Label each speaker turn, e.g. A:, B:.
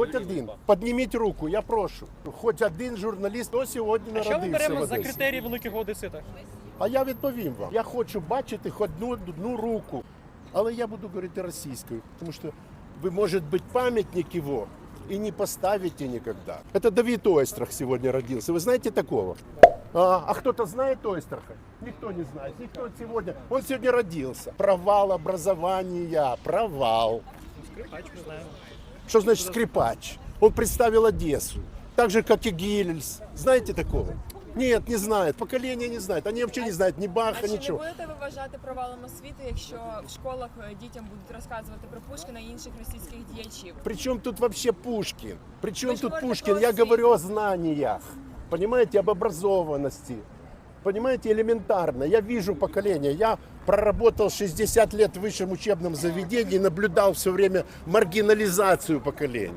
A: Хоть один. Подніміть руку, я прошу. Хоч один журналіст, хто сьогодні
B: А що ми
A: в
B: беремо за
A: Одесі.
B: критерії великого одесита?
A: А я відповім вам. Я хочу бачити хоч одну, одну руку. Але я буду говорити російською, тому що ви може бути пам'ятник його і не поставите никогда. Это Давид Ойстрах сегодня родился. Вы знаете такого? А, а кто-то знает Ойстраха? Никто не знает. Никто сегодня. Он сегодня родился. Провал образования. Провал.
B: Скрипач, ми знаємо.
A: Что значит скрипач? Он представил Одессу. Так же, как и Гильс. Знаете такого? Нет, не знает. Поколение не знает. Они вообще не знают ни Баха,
C: А чи не
A: ничего.
C: будете ви вважати провалом освіти, якщо в школах е, дітям будуть розказувати про Пушкіна і інших російських діячів?
A: Причем тут вообще Пушкин? Причем
C: Вы же
A: тут
C: говорите
A: Пушкин?
C: про
A: Я
C: освіту.
A: говорю о знаниях. Понимаете, об образованности. Понимаете, элементарно. Я вижу поколение. Я проработал 60 лет в высшем учебном заведении, наблюдал все время маргинализацию поколений.